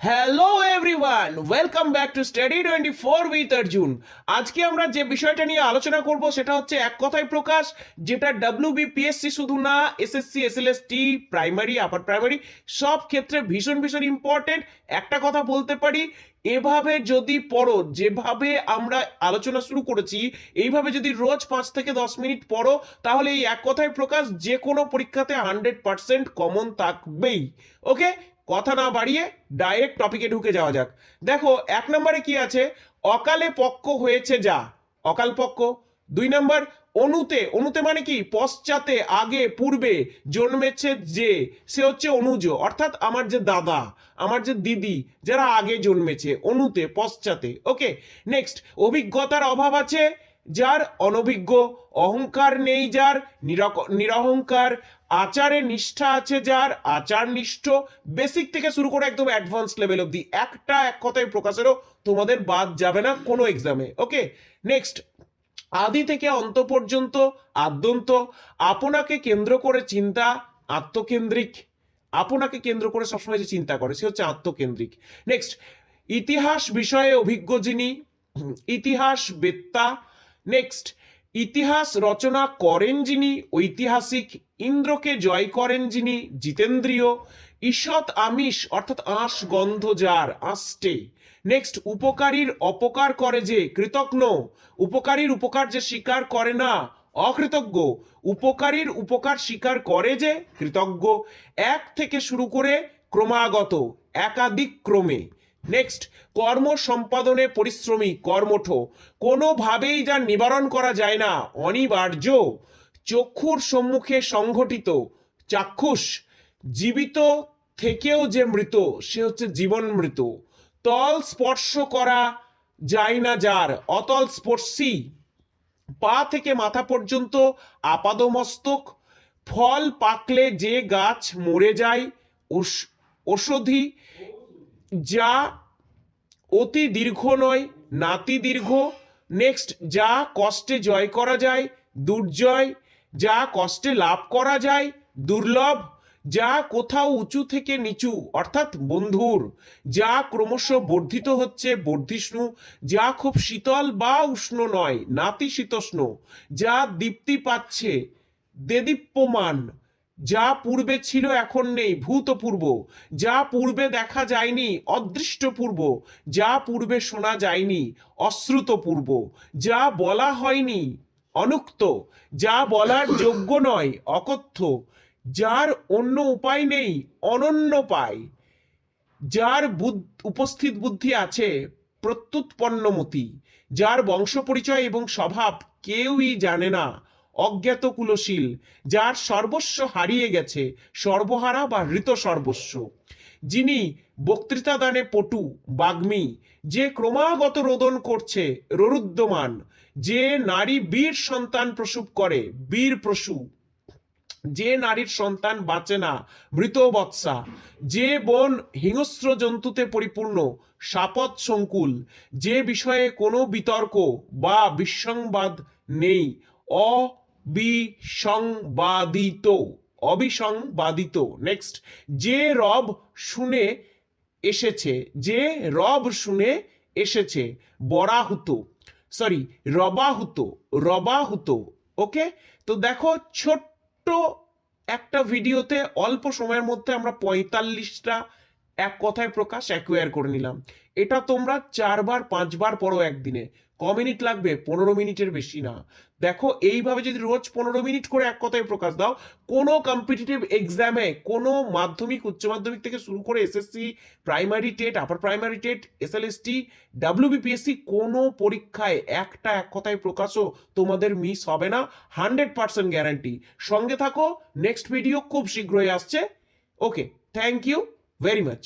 Hello everyone welcome back to study twenty four with Arjun আজকে আমরা যে বিষয়টা নিয়ে আলোচনা করব সেটা হচ্ছে এক কথায় প্রকাশ, যেটা ডাব্লিউ বিপিএসসি শুধু না SSC SLST primary upper primary সব ক্ষেত্রে ভীষণ ভীষণ ইম্পর্টেন্ট একটা কথা বলতে পারি, এভাবে যদি পড়ো, যেভাবে আমরা আলোচনা শুরু করেছি, এইভাবে যদি রোজ পাঁচ থেকে দশ মিনিট পড়ো, তাহলে এই এক কথায় প্রকাশ যে কোনো পরীক্ষাতে হান্ড্রেড পার্সেন্ট কমন থাকবেই। ওকে কথা না বাড়িয়ে ডাইরেক্ট টপিকে ঢুকে যাওয়া যাক। দেখো, এক নম্বরে কি আছে? অকালে পক্ষ হয়েছে যা। অকাল পক্ষ দুই নম্বর, অনুতে। অনুতে মানে কি? পশ্চাতে, আগে, পূর্বে জন্মেছে যে, সে হচ্ছে অনুজ। অর্থাৎ আমার যে দাদা, আমার যে দিদি, যারা আগে জন্মেছে, অনুতে, পশ্চাতে। ওকে নেক্সট অভিজ্ঞতার অভাব আছে? যার অনভিজ্ঞ অহংকার নেই, যার নিরহংকার আচারে নিষ্ঠা আছে, যার আচার নিষ্ঠ বেসিক থেকে শুরু করে একদম অ্যাডভান্স লেভেল অব্দি একটা, এক কথায় প্রকাশেরও তোমাদের বাদ যাবে না কোনো এক্সামে ওকে নেক্সট আদি থেকে অন্ত পর্যন্ত আদ্যন্ত, আপনাকে কেন্দ্র করে চিন্তা আত্মকেন্দ্রিক। আপনাকে কেন্দ্র করে সবসময় যে চিন্তা করে, সে হচ্ছে আত্মকেন্দ্রিক। নেক্সট ইতিহাস বিষয়ে অভিজ্ঞ যিনি, ইতিহাস বেত্তা নেক্সট ইতিহাস রচনা করেন যিনি, ঐতিহাসিক ইন্দ্রকে জয় করেন যিনি, জিতেন্দ্রীয়, ঈষৎ আমিষ, অর্থাৎ আঁশ গন্ধ যার, আষ্টে। নেক্সট উপকারীর অপকার করে যে কৃতজ্ঞ উপকারীর উপকার যে স্বীকার করে না, অকৃতজ্ঞ। উপকারীর উপকার স্বীকার করে যে, কৃতজ্ঞ। এক থেকে শুরু করে ক্রমাগত, একাধিক ক্রমে। নেক্সট কর্ম সম্পাদনে পরিশ্রমী কর্মঠ। কোনোভাবেই যার নিবারণ করা যায় না, অনিবার্য। চক্ষুর সম্মুখে সংঘটিত চাক্ষুষ, জীবিত থেকেও যে মৃত, সে হচ্ছে জীবন মৃত। তল স্পর্শ করা যায় না যার, অতল স্পর্শী। পা থেকে মাথা পর্যন্ত আপাদমস্তক। ফল পাকলে যে গাছ মরে যায়, ওষ- ঔষধি যা অতি দীর্ঘ নয়, নাতি দীর্ঘ। নেক্সট যা কষ্টে জয় করা যায়, দুর্জয়। যা কষ্টে লাভ করা যায়, দুর্লভ। যা কোথাও উঁচু থেকে নিচু, অর্থাৎ বন্ধুর। যা ক্রমশ বর্ধিত হচ্ছে, বর্ধিষ্ণু। যা খুব শীতল বা উষ্ণ নয় নাতিশীতোষ্ণ যা দীপ্তি পাচ্ছে, দেদীপ্যমান। যা পূর্বে ছিল এখন নেই, ভূতপূর্ব। যা পূর্বে দেখা যায়নি, অদৃষ্টপূর্ব। যা পূর্বে শোনা যায়নি, অশ্রুতপূর্ব। যা বলা হয়নি, অনুক্ত। যা বলার যোগ্য নয়, অকথ্য। যার অন্য উপায় নেই, অনন্য পায়। যার উপস্থিত বুদ্ধি আছে, প্রত্যুৎপন্নমতি। যার বংশ পরিচয় এবং স্বভাব কেউই জানে না অজ্ঞাত কুলশীল যার সর্বস্ব হারিয়ে গেছে, সর্বহারা বা হৃত সর্বস্ব। যিনি বক্তৃতা দানে পটু, বাগ্মী, যে ক্রমাগত রোদন করছে ররুদ্যমান যে নারী বীর সন্তান প্রসূব করে, বীর প্রসূ, যে নারীর সন্তান বাঁচে না, মৃত বৎসা, যে বন হিংস্র জন্তুতে পরিপূর্ণ, সাপদ সংকুল, যে বিষয়ে কোনো বিতর্ক বা বিসংবাদ নেই অবিসংবাদিত অবিসংবাদিত। নেক্সট যে রব শুনে এসেছে, যে রব শুনে এসেছে, বরাহুত সরি রবাহুত রবাহুত ওকে তো দেখো, ছোট্ট একটা ভিডিওতে অল্প সময়ের মধ্যে আমরা পঁয়তাল্লিশটা এক কথায় প্রকাশ অ্যাকোয়ার করে নিলাম। এটা তোমরা চারবার, পাঁচবার পড়ো একদিনে। ক মিনিট লাগবে? পনেরো মিনিটের বেশি না। দেখো, এইভাবে যদি রোজ পনেরো মিনিট করে এক কথায় প্রকাশ দাও, কোনো কম্পিটিটিভ এক্সামে কোনো মাধ্যমিক, উচ্চ মাধ্যমিক থেকে শুরু করে SSC primary TET upper primary TET SLST WBPSC কোনো পরীক্ষায় একটা এক কথায় প্রকাশও তোমাদের মিস হবে না। হান্ড্রেড পার্সেন্ট গ্যারান্টি সঙ্গে থাকো নেক্সট ভিডিও খুব শীঘ্রই আসছে। Okay thank you very much